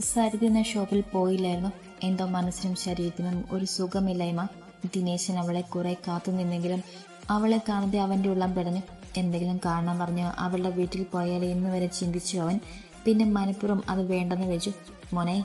സരിത എന്ന ഷോപ്പിൽ പോയില്ലായിരുന്നു. എന്തോ മനസ്സിനും ശരീരത്തിനും ഒരു സുഖമില്ലായ്മ. ദിനേശൻ അവളെ കുറെ കാത്തു നിന്നെങ്കിലും അവളെ കാണാതെ അവന്റെ ഉള്ളം പിടഞ്ഞു. എന്തെങ്കിലും കാരണം പറഞ്ഞു അവളുടെ വീട്ടിൽ പോയാൽ ഇന്ന് വരെ ചിന്തിച്ചു അവൻ. പിന്നെ മനപ്പുറം അത് വേണ്ടെന്ന് വെച്ചു. മോനെ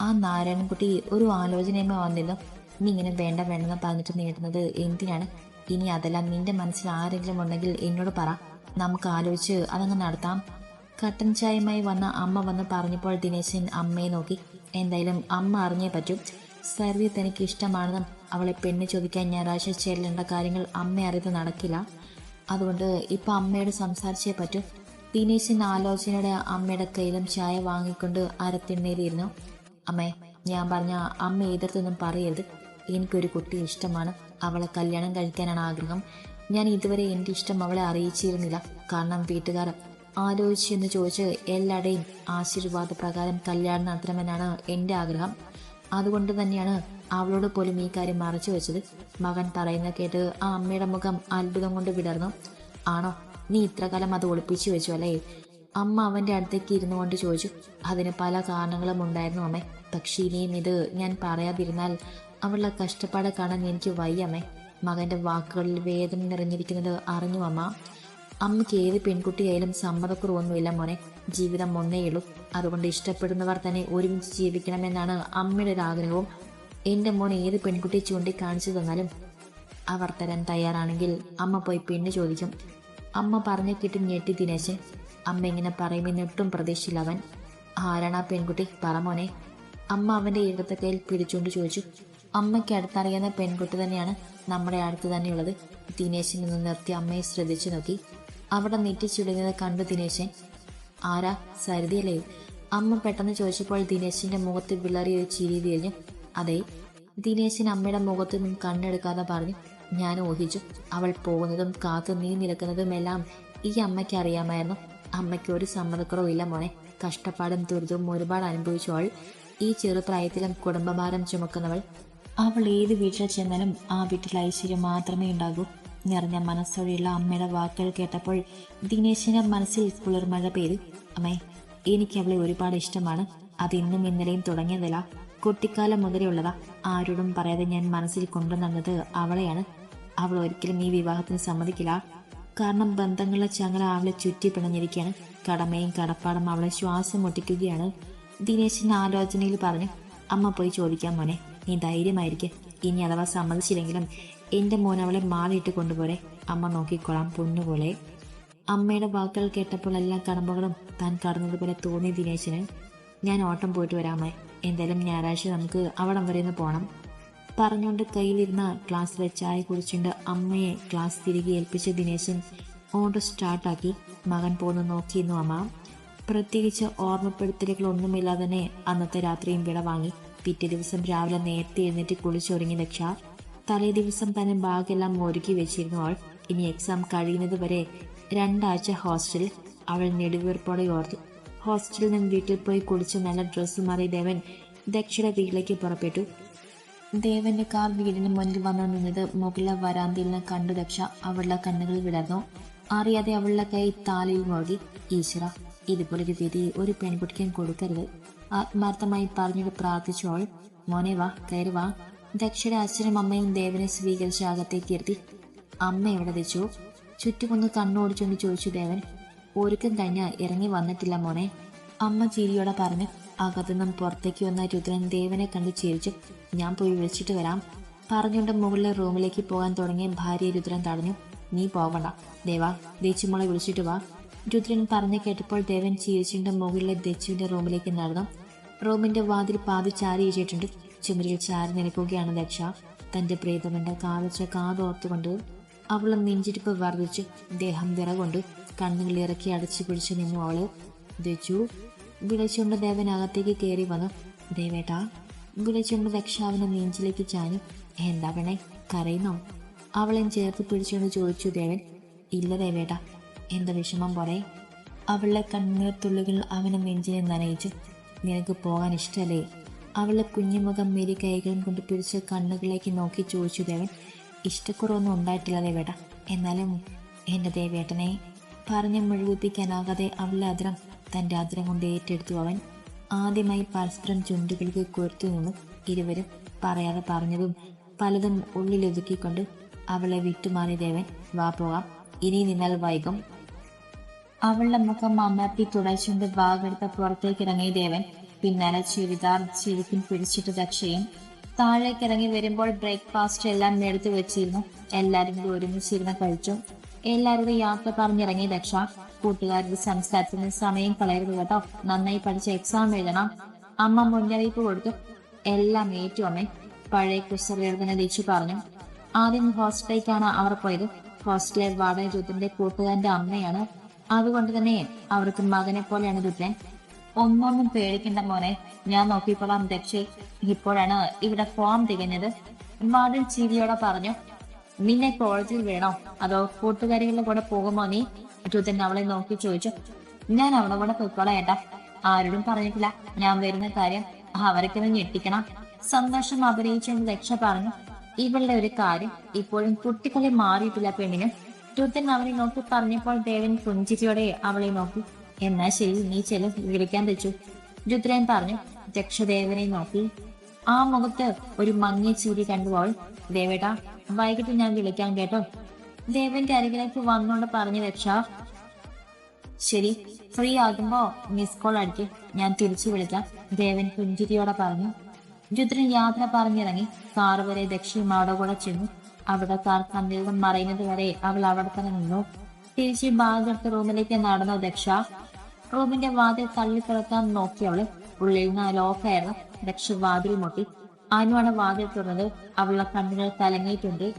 ആ നാരായണൻകുട്ടി ഒരു ആലോചനയുമേ വന്നില്ല നീ ഇങ്ങനെ വേണ്ട വേണ്ടെന്ന് പറഞ്ഞിട്ട് നേടുന്നത് എന്തിനാണ്? ഇനി അതെല്ലാം നിന്റെ മനസ്സിൽ ആരെങ്കിലും ഉണ്ടെങ്കിൽ എന്നോട് പറ. നമുക്ക് ആലോചിച്ച് അതങ്ങ് നടത്താം. കട്ടൻ ചായയുമായി വന്ന അമ്മ വന്ന് പറഞ്ഞപ്പോൾ ദിനേശൻ അമ്മയെ നോക്കി. എന്തായാലും അമ്മ അറിഞ്ഞേ പറ്റും. സർവീ തനിക്ക് ഇഷ്ടമാണെന്നും അവളെ പെണ്ണ് ചോദിക്കാൻ ഞായറാഴ്ച ചെല്ലേണ്ട കാര്യങ്ങൾ അമ്മ അറിയത് നടക്കില്ല. അതുകൊണ്ട് ഇപ്പം അമ്മയോട് സംസാരിച്ചേ പറ്റൂ. ദിനേശൻ ആലോചനയുടെ അമ്മയുടെ കയ്യിലും ചായ വാങ്ങിക്കൊണ്ട് അരത്തിണ്ണയിലിരുന്നു അമ്മേ ഞാൻ പറഞ്ഞ അമ്മ എതിർത്തൊന്നും പറയരുത്. എനിക്കൊരു കുട്ടി ഇഷ്ടമാണ്. അവളെ കല്യാണം കഴിക്കാനാണ് ആഗ്രഹം. ഞാൻ ഇതുവരെ എന്റെ ഇഷ്ടം അവളെ അറിയിച്ചിരുന്നില്ല. കാരണം വീട്ടുകാർ ആലോചിച്ചെന്ന് ചോദിച്ച് എല്ലാവരുടെയും ആശീർവാദ പ്രകാരം കല്യാണം നടത്തണമെന്നാണ് എന്റെ ആഗ്രഹം. അതുകൊണ്ട് തന്നെയാണ് അവളോട് പോലും ഈ കാര്യം മറച്ചു വെച്ചത്. മകൻ പറയുന്ന കേട്ട് ആ അമ്മയുടെ മുഖം അത്ഭുതം കൊണ്ട് വിടർന്നു. ആണോ? നീ ഇത്രകാലം അത് ഒളിപ്പിച്ചു വെച്ചു അല്ലേ? അമ്മ അവന്റെ അടുത്തേക്ക് ഇരുന്നു കൊണ്ട് ചോദിച്ചു. അതിന് പല കാരണങ്ങളും ഉണ്ടായിരുന്നു അമ്മേ. പക്ഷേ ഇനിയും ഇത് ഞാൻ പറയാതിരുന്നാൽ അവളുടെ കഷ്ടപ്പാട് കാണാൻ എനിക്ക് വയ്യമ്മേ മകന്റെ വാക്കുകളിൽ വേദന നിറഞ്ഞിരിക്കുന്നത് അറിഞ്ഞു അമ്മ. അമ്മയ്ക്ക് ഏത് പെൺകുട്ടിയായാലും സമ്മതക്കുറവൊന്നുമില്ല മോനെ. ജീവിതം ഒന്നേയുള്ളൂ അതുകൊണ്ട് ഇഷ്ടപ്പെടുന്നവർ തന്നെ ഒരുമിച്ച് ജീവിക്കണമെന്നാണ് അമ്മയുടെ ഒരു ആഗ്രഹവും. എന്റെ മോൻ ഏത് പെൺകുട്ടിയെ ചൂണ്ടിക്കാണിച്ചു തന്നാലും അവർ തരാൻ തയ്യാറാണെങ്കിൽ അമ്മ പോയി പെണ്ണ് ചോദിക്കും. അമ്മ പറഞ്ഞു കിട്ടി ഞെട്ടി ദിനേശൻ അമ്മ ഇങ്ങനെ പറയുമെന്ന് ഒട്ടും പ്രതീക്ഷയില്ല അവൻ. ആരാണ് ആ പെൺകുട്ടി? പറ മോനെ. അമ്മ അവന്റെ ഇടത്തെ കയ്യിൽ പിടിച്ചുകൊണ്ട് ചോദിച്ചു. അമ്മയ്ക്ക് അടുത്തറിയുന്ന പെൺകുട്ടി തന്നെയാണ് നമ്മുടെ അടുത്ത് തന്നെയുള്ളത്. ദിനേശിൽ നിന്ന് നിർത്തി അമ്മയെ ശ്രദ്ധിച്ചു നോക്കി. അവിടെ നെറ്റിച്ചുടങ്ങിയത് കണ്ടു ദിനേശൻ. ആരാ? സരിതയല്ലേ? അമ്മ പെട്ടെന്ന് ചോദിച്ചപ്പോൾ ദിനേശിന്റെ മുഖത്ത് വിളറിയ ഒരു ചിരി തിരിഞ്ഞു അതെ. ദിനേശൻ അമ്മയുടെ മുഖത്ത് നിന്നും കണ്ണെടുക്കാതെ പറഞ്ഞു ഞാൻ ഊഹിച്ചു. അവൾ പോകുന്നതും കാത്തു നീ നിൽക്കുന്നതും എല്ലാം ഈ അമ്മയ്ക്ക് അറിയാമായിരുന്നു. അമ്മയ്ക്ക് ഒരു സമ്മതക്കുറവും ഇല്ല മോനെ. കഷ്ടപ്പാടും ദുരിതവും ഒരുപാട് അനുഭവിച്ചു അവൾ. ഈ ചെറുപ്രായത്തിലും കുടുംബഭാരം ചുമക്കുന്നവൾ. അവൾ ഏത് വീട്ടിൽ ചെന്നാലും ആ വീട്ടിൽ ഐശ്വര്യം മാത്രമേ ഉണ്ടാകൂ. നിറഞ്ഞ മനസ്സോടെയുള്ള അമ്മയുടെ വാക്കുകൾ കേട്ടപ്പോൾ ദിനേശിന്റെ മനസ്സിൽ കുളിർമഴ പെയ്തു അമ്മേ എനിക്ക് അവളെ ഒരുപാട് ഇഷ്ടമാണ്. അത് ഇന്നും ഇന്നലെയും തുടങ്ങിയതല്ല. കുട്ടിക്കാലം മുതലേ ഉള്ളതാ ആരോടും പറയാതെ ഞാൻ മനസ്സിൽ കൊണ്ടുവന്നത് അവളെയാണ്. അവൾ ഒരിക്കലും ഈ വിവാഹത്തിന് സമ്മതിക്കില്ല. കാരണം ബന്ധങ്ങളുടെ ചങ്ങല അവളെ ചുറ്റി പിണഞ്ഞിരിക്കുകയാണ്. കടമയും കടപ്പാടും അവളെ ശ്വാസം മുട്ടിക്കുകയാണ്. ദിനേശിന്റെ ആലോചനയിൽ പറഞ്ഞു അമ്മ പോയി ചോദിക്കാൻ മോനെ നീ ധൈര്യമായിരിക്കെ. ഇനി അഥവാ സമ്മതിച്ചില്ലെങ്കിലും എന്റെ മോൻ അവളെ മാറിയിട്ട് കൊണ്ടുപോരെ. അമ്മ നോക്കിക്കൊള്ളാം പൊന്നുപോലെ. അമ്മയുടെ വാക്കുകൾ കേട്ടപ്പോൾ എല്ലാ കടമ്പകളും താൻ കടന്നതുപോലെ തോന്നി ദിനേശിന്. ഞാൻ ഓട്ടം പോയിട്ട് വരാമേ. എന്തായാലും ഞായറാഴ്ച നമുക്ക് അവിടം വരെ ഒന്ന് പോകണം പറഞ്ഞുകൊണ്ട് കയ്യിലിരുന്ന ക്ലാസ്സിലെ ചായ കുടിച്ചുകൊണ്ട് അമ്മയെ ക്ലാസ് തിരികെ ഏൽപ്പിച്ച ദിനേശൻ ഓട്ടോ സ്റ്റാർട്ടാക്കി മകൻ പോന്ന് നോക്കിയിരുന്നു അമ്മ. പ്രത്യേകിച്ച് ഓർമ്മപ്പെടുത്തലുകളൊന്നുമില്ലാതെ തന്നെ അന്നത്തെ രാത്രിയും വിട വാങ്ങി പിറ്റേ ദിവസം രാവിലെ നേരത്തെ എഴുന്നേറ്റ് കുളിച്ചൊരുങ്ങി ദക്ഷ. തലേ ദിവസം തന്നെ ബാഗെല്ലാം ഒരുക്കി വെച്ചിരുന്നു അവൾ ഇനി എക്സാം കഴിയുന്നത് വരെ രണ്ടാഴ്ച ഹോസ്റ്റലിൽ അവൾ നെടുവീർപ്പോടെ ഓർത്തു. ഹോസ്റ്റലിൽ നിന്ന് വീട്ടിൽ പോയി കുളിച്ച് നല്ല ഡ്രസ്സ് മാറി ദേവൻ ദക്ഷയുടെ വീട്ടിലേക്ക് പുറപ്പെട്ടു. ദേവന്റെ കാർ വീടിന് മുന്നിൽ വന്നു നിന്നത് മുകളിലെ വരാന്തയിൽ നിന്ന് കണ്ടു ദക്ഷ അവളുടെ കണ്ണുകൾ വിടർന്നു. അറിയാതെ അവളുടെ കൈ താലിയിൽ മുഴുകി ഈശ്വര ഇതുപോലൊരു വിധി ഒരു പെൺകുട്ടിക്കും കൊടുക്കരുത്. ആത്മാർത്ഥമായി പറഞ്ഞിട്ട് പ്രാർത്ഥിച്ചോൾ മോനെ വാ കയറി വാ. ദക്ഷയുടെ അച്ഛനും അമ്മയും ദേവനെ സ്വീകരിച്ച് അകത്തേക്ക് ഇരുത്തി അമ്മ എവിടെ വെച്ചു ചുറ്റുമൊന്ന് കണ്ണോടിച്ചുകൊണ്ട് ചോദിച്ചു ദേവൻ. ഒരുക്കം കഴിഞ്ഞ ഇറങ്ങി വന്നിട്ടില്ല മോനെ. അമ്മ ചിരിയോടെ പറഞ്ഞു അകത്തുനിന്നും പുറത്തേക്ക് വന്ന രുദ്രൻ ദേവനെ കണ്ട് ചിരിച്ചു. ഞാൻ പോയി വിളിച്ചിട്ട് വരാം. പറഞ്ഞുകൊണ്ട് മുകളിലെ റൂമിലേക്ക് പോകാൻ തുടങ്ങിയ ഭാര്യ രുദ്രൻ തടഞ്ഞു. നീ പോകണ്ട ദേവാ ദേച്ചുമോളെ വിളിച്ചിട്ട് വാ. രുദ്രൻ പറഞ്ഞു കേട്ടപ്പോൾ ദേവൻ ചിരിച്ചുകൊണ്ട് മുകളിലെ ദച്ചുവിന്റെ റൂമിലേക്ക് നടന്നു. റൂമിന്റെ വാതിൽ പാതി ചാരി ഇരിച്ചിട്ടുണ്ട് ചുമരിൽ ചാരി നിൽക്കുകയാണ് ദക്ഷ തന്റെ പ്രീതമന്റെ കാതച്ച കാതോർത്തുകൊണ്ട് അവൾ നെഞ്ചിരിപ്പ് വർദ്ധിച്ച് ദേഹം വിറകൊണ്ട് കണ്ണുകൾ ഇറക്കി അടച്ചു പിടിച്ചു നിന്നു അവൾ. ദച്ചു വിളിച്ചുകൊണ്ട് ദേവൻ അകത്തേക്ക് കയറി വന്നു. ദേവേട്ടാ വിളിച്ചുകൊണ്ട് ദക്ഷ അവന്റെ നെഞ്ചിലേക്ക് ചാഞ്ഞു. എന്താ പെണേ കരയുന്നോ? അവളെ ചേർത്ത് പിടിച്ചുകൊണ്ട് ചോദിച്ചു ദേവൻ. ഇല്ല ദേവേട്ടാ എന്താ വിഷമം പോലെ അവളുടെ കണ്ണീർ തുള്ളികൾ അവനെ നെഞ്ചിനെ നനയിച്ചു. നിനക്ക് പോകാൻ ഇഷ്ടമല്ലേ അവളുടെ കുഞ്ഞുമുഖം മേരി കൈകളും കൊണ്ട് പിടിച്ച് കണ്ണുകളിലേക്ക് നോക്കി ചോദിച്ചു ദേവൻ ഇഷ്ടക്കുറവൊന്നും ഉണ്ടായിട്ടില്ല ദേവേട്ട എന്നാലും എന്റെ ദേവേട്ടനെ പറഞ്ഞ് മുഴുവിപ്പിക്കാനാകാതെ അവളുടെ അതിരം തന്റെ അതിരം കൊണ്ട് ഏറ്റെടുത്തു. അവൻ ആദ്യമായി പരസ്പരം ചുണ്ടുകൾക്ക് കൊരുത്തു നിന്നു ഇരുവരും പറയാതെ പറഞ്ഞതും പലതും ഉള്ളിലൊതുക്കിക്കൊണ്ട് അവളെ വിട്ടുമാറി ദേവൻ വാ പോകാം. ഇനി നിന്നാൽ വൈകും. അവളുടെ മുഖം അമർത്തി തുടച്ചുകൊണ്ട് വാകെടുത്ത പുറത്തേക്കിറങ്ങി ദേവൻ പിന്നാലെ ചുരിദാർ ചെരുപ്പിൻ പിടിച്ചിട്ട് രക്ഷയും താഴേക്ക് ഇറങ്ങി വരുമ്പോൾ ബ്രേക്ക്ഫാസ്റ്റ് എല്ലാം എടുത്തു വെച്ചിരുന്നു. എല്ലാവരും കൂടി ഒരുമിച്ചിരുന്ന് കഴിച്ചു. എല്ലാവരുടെയും യാത്ര പറഞ്ഞിറങ്ങി രക്ഷ കൂട്ടുകാരുടെ സംസ്കാരത്തിന് സമയം കളയരുത് കേട്ടോ. നന്നായി പഠിച്ച് എക്സാം എഴുതണം. അമ്മ മുന്നറിയിപ്പ് കൊടുത്തു. എല്ലാം ഏറ്റു അമ്മേ. പഴയ കുസറി എഴുതുന്ന ദീക്ഷു പറഞ്ഞു. ആദ്യം ഹോസ്റ്റലിലേക്കാണ് അവർ പോയത്. ഹോസ്റ്റലിലെ വാടക രുദ്രന്റെ കൂട്ടുകാരന്റെ അമ്മയാണ്. അതുകൊണ്ട് തന്നെ അവർക്ക് മകനെ പോലെയാണ് രുദ്രൻ ഒന്നൊന്നും പേടിക്കണ്ട മോനെ. ഞാൻ നോക്കിക്കോളാം ദക്ഷേ. ഇപ്പോഴാണ് ഇവിടെ ഫോം തികഞ്ഞത്. മാഡൻ ചിരിയോടെ പറഞ്ഞു നിന്നെ കോളേജിൽ വേണോ? അതോ കൂട്ടുകാരികളുടെ കൂടെ പോകുമോ നീ? രുദ്രൻ അവളെ നോക്കി ചോദിച്ചു ഞാൻ അവളെ കൂടെ പോയിക്കോളാം ഏട്ടാ. ആരോടും പറഞ്ഞിട്ടില്ല. ഞാൻ വരുന്ന കാര്യം അവർക്കൊന്ന് ഞെട്ടിക്കണം. സന്തോഷം അഭിനയിച്ചുകൊണ്ട് രക്ഷ പറഞ്ഞു ഇവളുടെ ഒരു കാര്യം ഇപ്പോഴും കുട്ടികളെ മാറിയിട്ടില്ല പെണ്ണിന്. രുദ്രൻ അവനെ നോക്കി പറഞ്ഞപ്പോൾ ദേവൻ പുഞ്ചിരിയോടെ അവളെ നോക്കി എന്നാ ശരി നീ ചില വിളിക്കാൻ തെച്ചു രുദ്രൻ പറഞ്ഞു ദക്ഷദേവനെ നോക്കി. ആ മുഖത്ത് ഒരു മങ്ങിയ ചിരി കണ്ടുപോൾ ദേവേട്ട വൈകിട്ട് ഞാൻ വിളിക്കാം കേട്ടോ. ദേവന്റെ അരികിലേക്ക് വന്നോണ്ട് പറഞ്ഞു രക്ഷ ശരി ഫ്രീ ആകുമ്പോ മിസ് കോൾ അടിക്ക്. ഞാൻ തിരിച്ചു വിളിക്കാം. ദേവൻ പുഞ്ചിരിയോടെ പറഞ്ഞു. രുദ്രൻ യാത്ര പറഞ്ഞിറങ്ങി. കാർ വരെ ദക്ഷിയും അവിടെ കൂടെ ചെന്നു. അവിടെ കാർ കണ്ണിൽ മറയുന്നത് വരെ അവൾ അവിടെ തന്നെ നിന്നു. തിരിച്ച് ബാഗ് എടുത്ത് റൂമിലേക്ക് നടന്നു ദക്ഷ. റൂമിന്റെ വാതിൽ തള്ളി തുറക്കാൻ നോക്കിയവൾ ഉള്ളിൽ നിന്ന് ലോക്കായിരുന്നു ദക്ഷ വാതിൽ മുട്ടി. അനുവാണ് വാതിൽ തുറന്നത്. അവളുടെ കണ്ണുകൾ കലങ്ങിയിട്ടുണ്ട്.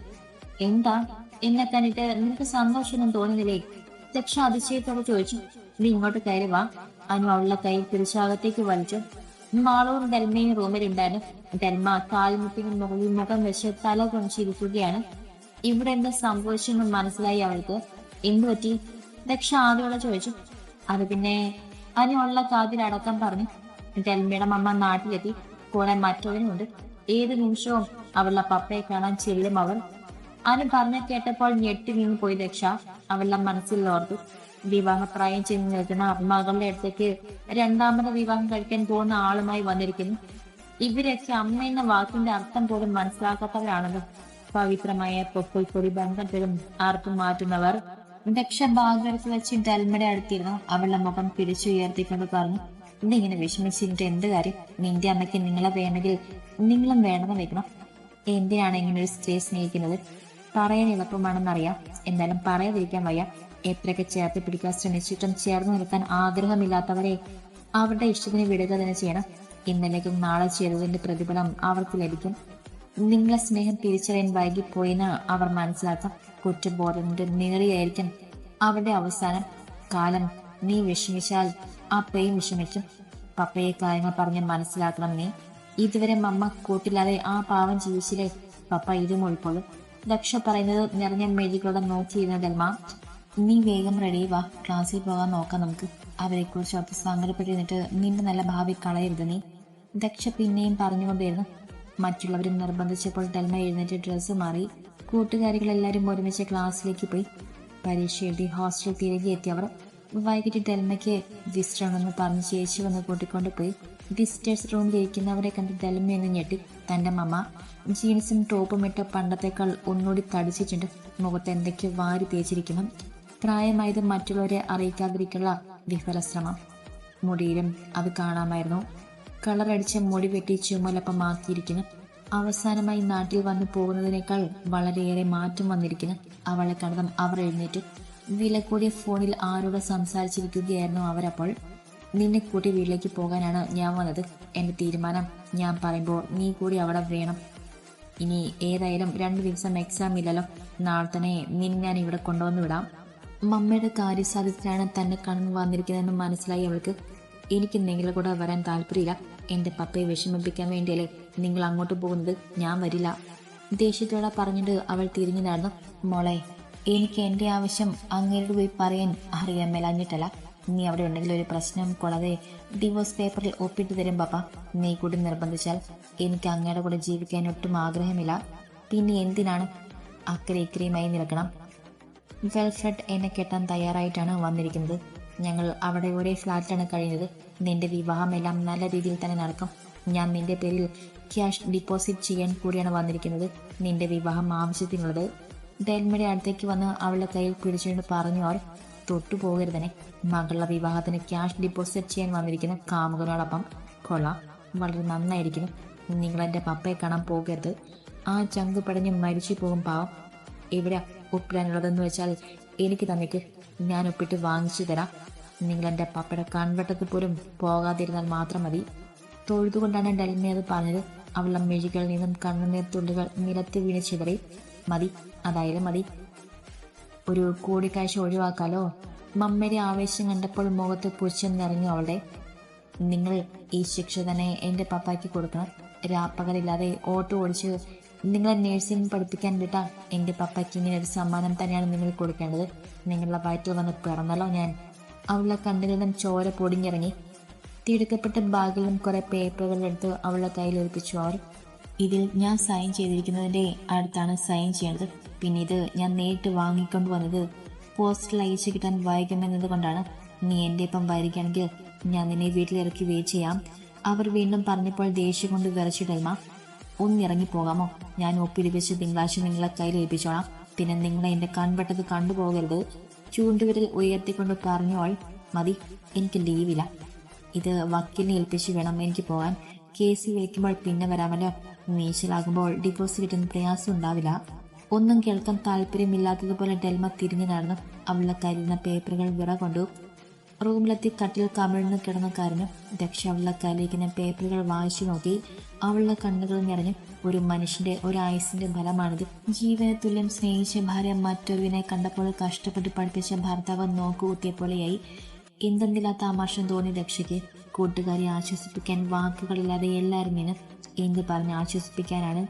എന്താ? എന്നെ കണ്ടിട്ട് നിനക്ക് സന്തോഷമൊന്നും തോന്നുന്നില്ലേ? ദക്ഷ അതിശയത്തോടെ ചോദിച്ചു. നീ ഇങ്ങോട്ട് കയറി വാ. അനു അവളുടെ കൈ തിരിച്ചകത്തേക്ക് വലിച്ചു. മാളവും റൂമിൽ റൂമിലുണ്ടായിരുന്നു. ധർമ്മ കാൽമുട്ടിന് മുകളിൽ മുഖം വെച്ച് തല കുണിച്ചിരിക്കുകയാണ് ഇവിടെ എന്താ സംഭവിച്ചെന്ന് മനസ്സിലായി അവൾക്ക്. എന്തു പറ്റി ദക്ഷ ആദ്യോടെ ചോദിച്ചു. അത് പിന്നെ അതിനുള്ള സാധ്യത കാതിലടക്കം പറഞ്ഞ് ഡൽമയുടെ അമ്മ നാട്ടിലെത്തി. കൂടെ മറ്റവനുമുണ്ട് ഏത് നിമിഷവും അവളുടെ പപ്പയെ കാണാൻ ചെല്ലും അവൾ. അനു പറഞ്ഞു കേട്ടപ്പോൾ ഞെട്ടി നിന്ന് പോയി രക്ഷ. അവളുടെ മനസ്സിൽ ഓർത്തു. വിവാഹപ്രായം ചെന്ന് നിൽക്കുന്ന മകളുടെ അടുത്തേക്ക് രണ്ടാമത് വിവാഹം കഴിക്കാൻ പോകുന്ന ആളുമായി വന്നിരിക്കുന്നു. ഇവരൊക്കെ അമ്മ എന്ന വാക്കിന്റെ അർത്ഥം പോലും മനസ്സിലാക്കാത്തവരാണല്ലോ. പവിത്രമായ പൊക്കിൾക്കൊടി ബന്ധത്തിലും ആർക്കും മാറ്റുന്നവർ. ദക്ഷ ഭാഗത്ത് വെച്ച് ഡൽമയുടെ അടുത്തിരുന്നു. അവളുടെ മുഖം പിടിച്ചുയർത്തിക്കൊണ്ട് പറഞ്ഞു ഇതിങ്ങനെ വിഷമിച്ചിട്ട് എന്ത് കാര്യം? നിന്റെ അമ്മയ്ക്ക് നിങ്ങളെ വേണമെങ്കിൽ നിങ്ങളും വേണമെന്ന് വെക്കണം? എന്തിനാണ് ഇങ്ങനെ ഒരു സ്ത്രീയെ സ്നേഹിക്കുന്നത്? പറയാൻ എളുപ്പമാണെന്നറിയാം. എന്നാലും പറയാതിരിക്കാൻ വയ്യ. എത്രയൊക്കെ ചേർത്ത് പിടിക്കാൻ ശ്രമിച്ചിട്ടും ചേർന്ന് നിൽക്കാൻ ആഗ്രഹമില്ലാത്തവരെ അവരുടെ ഇഷ്ടത്തിന് വിടുക തന്നെ ചെയ്യണം. ഇന്നലേക്കും നാളെ ചെയ്തതിന്റെ പ്രതിഫലം അവർക്ക് ലഭിക്കും. നിങ്ങളെ സ്നേഹം തിരിച്ചറിയാൻ വൈകിപ്പോയെന്ന് അവർ മനസ്സിലാക്കാം കുറ്റബോധത്തിന്റെ നേറിയായിരിക്കും അവരുടെ അവസാനം കാലം. നീ വിഷമിച്ചാൽ അപ്പയും വിഷമിക്കും. പപ്പയെ കാര്യങ്ങൾ പറഞ്ഞ് മനസ്സിലാക്കണം നീ. ഇതുവരെ മമ്മ കൂട്ടില്ലാതെ ആ പാവം ജീവിച്ചില്ലേ? പപ്പ ഇതും ഉൾക്കൊള്ളും. ദക്ഷ പറയുന്നത് നിറഞ്ഞ മെഴുകളുടെ നോക്കിയിരുന്ന ഡൽമ നീ വേഗം റെഡി വാ. ക്ലാസ്സിൽ പോകാൻ നോക്കാം നമുക്ക്. അവരെ കുറിച്ച് ഓർത്ത് സങ്കടപ്പെട്ടിരുന്നിട്ട് നിന്റെ നല്ല ഭാവി കളയരുത് നീ. ദക്ഷ പിന്നെയും പറഞ്ഞുകൊണ്ടിരുന്നു മറ്റുള്ളവരും നിർബന്ധിച്ചപ്പോൾ ഡൽമ എഴുന്നേറ്റ് ഡ്രസ്സ് മാറി. കൂട്ടുകാരികളെല്ലാവരും ഒരുമിച്ച് ക്ലാസ്സിലേക്ക് പോയി. പരീക്ഷ എഴുതി ഹോസ്റ്റലിൽ തിരികെ എത്തിയവർ വൈകിട്ട് ഡൽമയ്ക്ക് വിശ്രമെന്ന് പറഞ്ഞ് ചേച്ചി വന്ന് കൂട്ടിക്കൊണ്ട് പോയി. വിസിറ്റേഴ്സ് റൂമിൽ ഇരിക്കുന്നവരെ കണ്ട് ഡെൽമയെന്ന് ഞെട്ടി. തന്റെ മമ്മ ജീൻസും ടോപ്പും ഇട്ട് പണ്ടത്തേക്കാൾ ഒന്നുകൂടി തടിച്ചിട്ടുണ്ട്. മുഖത്ത് എന്തൊക്കെയോ വാരി തേച്ചിരിക്കുന്നു പ്രായമായത് മറ്റുള്ളവരെ അറിയിക്കാതിരിക്കുള്ള വിഫലശ്രമം. മുടിയിലും അത് കാണാമായിരുന്നു. കളറടിച്ച മുടി വെട്ടി ചുമലപ്പം ചുമലപ്പമാക്കിയിരിക്കുന്നു. അവസാനമായി നാട്ടിൽ വന്നു പോകുന്നതിനേക്കാൾ വളരെയേറെ മാറ്റം വന്നിരിക്കുന്നു. അവളെ കണ്ടതും അവർ എഴുന്നേറ്റു. വില കൂടിയ ഫോണിൽ ആരോട് സംസാരിച്ചിരിക്കുകയായിരുന്നു അവരപ്പോൾ. നിന്നെ കൂട്ടി വീട്ടിലേക്ക് പോകാനാണ് ഞാൻ വന്നത്. എന്റെ തീരുമാനം. ഞാൻ പറയുമ്പോൾ നീ കൂടി അവിടെ വേണം. ഇനി ഏതായാലും രണ്ടു ദിവസം എക്സാം ഇല്ലല്ലോ. നാളെ തന്നെ നിന്നെ ഞാൻ ഇവിടെ കൊണ്ടുവന്ന് വിടാം. മമ്മയുടെ കാര്യസാധ്യത്തിലാണ് തന്നെ കണ്ണു വന്നിരിക്കുന്നതെന്ന് മനസ്സിലായി അവൾക്ക്. എനിക്ക് നിങ്ങളുടെ കൂടെ വരാൻ താല്പര്യമില്ല. എന്റെ പപ്പയെ വിഷമിപ്പിക്കാൻ വേണ്ടിയല്ലേ നിങ്ങൾ അങ്ങോട്ട് പോകുന്നത്? ഞാൻ വരില്ല. ദേഷ്യത്തോടെ പറഞ്ഞിട്ട് അവൾ തിരിഞ്ഞു നടന്നു മോളെ എനിക്ക് എന്റെ ആവശ്യം അങ്ങേരോട് പോയി പറയാൻ അറിയാൻ മേലാഞ്ഞിട്ടല്ല. നീ അവിടെ ഉണ്ടെങ്കിൽ ഒരു പ്രശ്നം കൂടാതെ ഡിവോഴ്സ് പേപ്പറിൽ ഒപ്പിട്ട് തരും പപ്പ. നീ കൂടി നിർബന്ധിച്ചാൽ എനിക്ക് അങ്ങയുടെ കൂടെ ജീവിക്കാൻ ഒട്ടും ആഗ്രഹമില്ല. പിന്നെ എന്തിനാണ് അക്കരെ ഇക്കരയുമായി നിൽക്കണം? വെൽഫ്രഡ് എന്നെ കെട്ടാൻ തയ്യാറായിട്ടാണ് വന്നിരിക്കുന്നത്. ഞങ്ങൾ അവിടെ ഒരേ ഫ്ലാറ്റിലാണ് കഴിയുന്നത്. നിന്റെ വിവാഹമെല്ലാം നല്ല രീതിയിൽ തന്നെ നടക്കും. ഞാൻ നിന്റെ പേരിൽ ക്യാഷ് ഡിപ്പോസിറ്റ് ചെയ്യാൻ കൂടിയാണ് വന്നിരിക്കുന്നത്. നിന്റെ വിവാഹം ആവശ്യത്തിനുള്ളത്. ഡെൽമയുടെ അടുത്തേക്ക് വന്ന് അവളുടെ കയ്യിൽ പിടിച്ചുകൊണ്ട് പറഞ്ഞു അവർ തൊട്ടു പോകരുതനെ മകളുടെ വിവാഹത്തിന് ക്യാഷ് ഡിപ്പോസിറ്റ് ചെയ്യാൻ വന്നിരിക്കുന്ന കാമുകനോടൊപ്പം കൊള്ളാം. വളരെ നന്നായിരിക്കുന്നു. നിങ്ങൾ എന്റെ പപ്പയെ കാണാൻ പോകരുത്. ആ ചങ്ക് പടഞ്ഞ് മരിച്ചു പോകും പാവം. ഇവിടെ ഒപ്പിടാനുള്ളതെന്ന് വെച്ചാൽ എനിക്ക് തന്നിക്ക് ഞാൻ ഒപ്പിട്ട് വാങ്ങിച്ചു തരാം. നിങ്ങൾ എന്റെ പപ്പയുടെ കൺവെട്ടത്ത് പോലും പോകാതിരുന്നാൽ മാത്രം മതി. തൊഴുതുകൊണ്ടാണ് ഡൽമി അത് പറഞ്ഞത്. അവളുടെ മെഴികളിൽ നിന്നും കണ്ണുനീർ തുള്ളികൾ നിലത്ത് വീണ് ചിതറി. മതി അതായാലും മതി. ഒരു കൂടിക്കാഴ്ച ഒഴിവാക്കാലോ? മമ്മയുടെ ആവേശം കണ്ടപ്പോൾ മുഖത്ത് പുച്ഛം നിറഞ്ഞു അവളുടെ. നിങ്ങൾ ഈ ശിക്ഷ തന്നെ എന്റെ പപ്പായ്ക്ക് കൊടുക്കണം. രാപ്പകലില്ലാതെ ഓട്ടോ ഓടിച്ച് നിങ്ങളെ നേഴ്സിംഗ് പഠിപ്പിക്കാൻ വിട്ടാൽ എന്റെ പപ്പയ്ക്ക് ഇങ്ങനെ ഒരു സമ്മാനം തന്നെയാണ് നിങ്ങൾ കൊടുക്കേണ്ടത്. നിങ്ങളുടെ വയറ്റിൽ വന്ന് പിറന്നല്ലോ ഞാൻ. അവളുടെ കണ്ണുകളിൽ ചോര പൊടിഞ്ഞിറങ്ങി. തിടുക്കപ്പെട്ട നിന്നും കുറെ പേപ്പറുകൾ എടുത്ത് അവളുടെ കയ്യിൽ ഒളിപ്പിച്ചു അവർ. ഇതിൽ ഞാൻ സൈൻ ചെയ്തിരിക്കുന്നതിന്റെ അടുത്താണ് സൈൻ ചെയ്യേണ്ടത്. പിന്നെ ഇത് ഞാൻ നേരിട്ട് വാങ്ങിക്കൊണ്ട് വന്നത് പോസ്റ്റിൽ അയച്ചു കിട്ടാൻ വൈകുമെന്നത് കൊണ്ടാണ്. നീ എന്റെ ഇപ്പം വരികയാണെങ്കിൽ ഞാൻ നിന്നെ വീട്ടിലിറക്കി വെയിറ്റ് ചെയ്യാം. അവർ വീണ്ടും പറഞ്ഞപ്പോൾ ദേഷ്യം കൊണ്ട് വിറച്ചിടൽമ ഒന്നിറങ്ങി പോകാമോ ഞാൻ ഒപ്പിടിപ്പിച്ച് തിങ്കളാഴ്ച നിങ്ങളെ കയ്യിൽ ഏൽപ്പിച്ചോളാം. പിന്നെ നിങ്ങളെ എന്റെ കൺവെട്ടത് കണ്ടുപോകരുത്. ചൂണ്ടുവിരൽ ഉയർത്തിക്കൊണ്ട് പറഞ്ഞോൾ മതി എനിക്ക് ലീവില്ല. ഇത് വക്കീലിനെ ഏൽപ്പിച്ച് വേണം എനിക്ക് പോകാൻ. കേസ് വിളിക്കുമ്പോൾ പിന്നെ വരാമല്ലോ. മീശലാകുമ്പോൾ ഡിവോഴ്സ് കിട്ടുന്ന പ്രയാസം ഉണ്ടാവില്ല. ഒന്നും കേൾക്കാൻ താല്പര്യമില്ലാത്തതുപോലെ ഡെൽമ തിരിഞ്ഞു നടന്നു അവളുടെ കരുതുന്ന പേപ്പറുകൾ വിറ കൊണ്ടു റൂമിലെത്തി കട്ടിൽ കമിഴ്ന്ന് കിടന്ന കാരനും ദക്ഷ അവളുടെ പേപ്പറുകൾ വായിച്ചു നോക്കി അവളുടെ കണ്ണുകൾ നിറഞ്ഞു ഒരു മനുഷ്യന്റെ ഒരു ആയുസിന്റെ ഫലമാണിത്. ജീവന തുല്യം സ്നേഹിച്ച ഭാര്യ മറ്റൊരുവിനെ കണ്ടപ്പോൾ കഷ്ടപ്പെട്ട് പഠിപ്പിച്ച ഭർത്താവ് നോക്കുകൂത്തിയ പോലെയായി എന്തെന്നില്ലാത്ത ആമർഷം തോന്നി ദക്ഷയ്ക്ക് കൂട്ടുകാരെ ആശ്വസിപ്പിക്കാൻ വാക്കുകളില്ലാതെ എല്ലാവരും നിന്ന് എന്ത് പറഞ്ഞ് ആശ്വസിപ്പിക്കാനാണ്?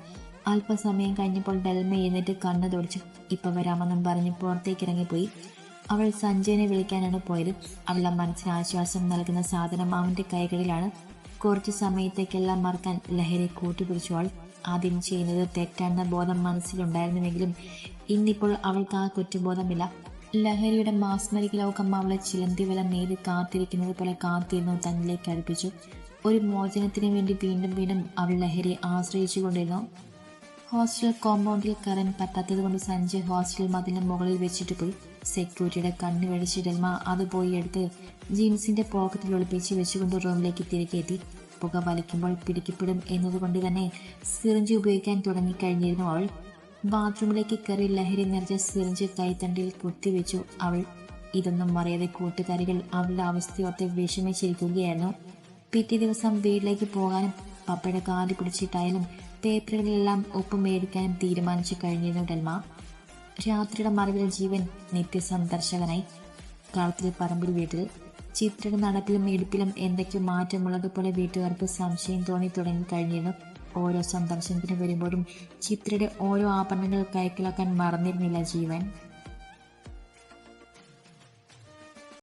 അല്പസമയം കഴിഞ്ഞപ്പോൾ ഡൽമ എഴുന്നേറ്റ് കണ്ണു തുടച്ചു. ഇപ്പൊ വരാമെന്നും പറഞ്ഞ് പുറത്തേക്ക് ഇറങ്ങിപ്പോയി അവൾ സഞ്ജയനെ വിളിക്കാനാണ് പോയത്. അവളുടെ മനസ്സിന് ആശ്വാസം നൽകുന്ന സാധനം അവന്റെ കൈകളിലാണ്. കുറച്ചു സമയത്തേക്കെല്ലാം മറക്കാൻ ലഹരി കൂട്ടിപ്പിടിച്ചു. അവൾ ആദ്യം ചെയ്യുന്നത് തെറ്റാണെന്ന ബോധം മനസ്സിലുണ്ടായിരുന്നുവെങ്കിലും ഇന്നിപ്പോൾ അവൾക്ക് ആ കുറ്റബോധമില്ല. ലഹരിയുടെ മാസ്മരിക ലോകം അവളെ ചിലന്തി വില നേരി കാത്തിരിക്കുന്നത് പോലെ കാത്തിരുന്നു തന്നിലേക്ക് അടുപ്പിച്ചു. ഒരു മോചനത്തിന് വേണ്ടി വീണ്ടും വീണ്ടും അവൾ ലഹരിയെ ആശ്രയിച്ചു കൊണ്ടിരുന്നു ഹോസ്റ്റൽ കോമ്പൗണ്ടിൽ കയറാൻ പറ്റാത്തത് കൊണ്ട് സഞ്ജയ് ഹോസ്റ്റൽ മതിലിന് മുകളിൽ വെച്ചിട്ട് പോയി. സെക്യൂരിറ്റിയുടെ കണ്ണ് വെടിച്ച് ഡെൽമ അത് പോയി എടുത്ത് ജീൻസിന്റെ പോക്കറ്റിൽ ഒളിപ്പിച്ച് വെച്ചുകൊണ്ട് റൂമിലേക്ക് തിരികെ എത്തി. പുക വലിക്കുമ്പോൾ പിടിക്കപ്പെടും എന്നതുകൊണ്ട് തന്നെ സിറിഞ്ച് ഉപയോഗിക്കാൻ തുടങ്ങിക്കഴിഞ്ഞിരുന്നു അവൾ. ബാത്റൂമിലേക്ക് കയറി ലഹരി നിറച്ച സിറിഞ്ച് കൈത്തണ്ടിയിൽ കുത്തിവെച്ചു അവൾ. ഇതൊന്നും അറിയാതെ കൂട്ടുകാരികൾ അവളുടെ അവസ്ഥയോർത്ത് വിഷമിച്ചിരിക്കുകയായിരുന്നു. പിറ്റേ ദിവസം വീട്ടിലേക്ക് പോകാനും പപ്പയുടെ കാൽ പിടിച്ചിട്ടായാലും പേപ്പറുകളിലെല്ലാം ഒപ്പ് മേടിക്കാനും തീരുമാനിച്ചു കഴിഞ്ഞിരുന്നു ഡൽമ. രാത്രിയുടെ മറവിൽ ജീവൻ നിത്യസന്ദർശകനായി. കളത്തിലെ പറമ്പിൽ വീട്ടിൽ ചിത്രയുടെ നടപ്പിലും എടുപ്പിലും എന്തൊക്കെയോ മാറ്റമുള്ളതുപോലെ വീട്ടുകാർക്ക് സംശയം തോന്നി തുടങ്ങി കഴിഞ്ഞിരുന്നു. ഓരോ സന്ദർശനത്തിന് വരുമ്പോഴും ചിത്രയുടെ ഓരോ ആഭരണങ്ങൾ കൈക്കലാക്കാൻ മറന്നിരുന്നില്ല ജീവൻ.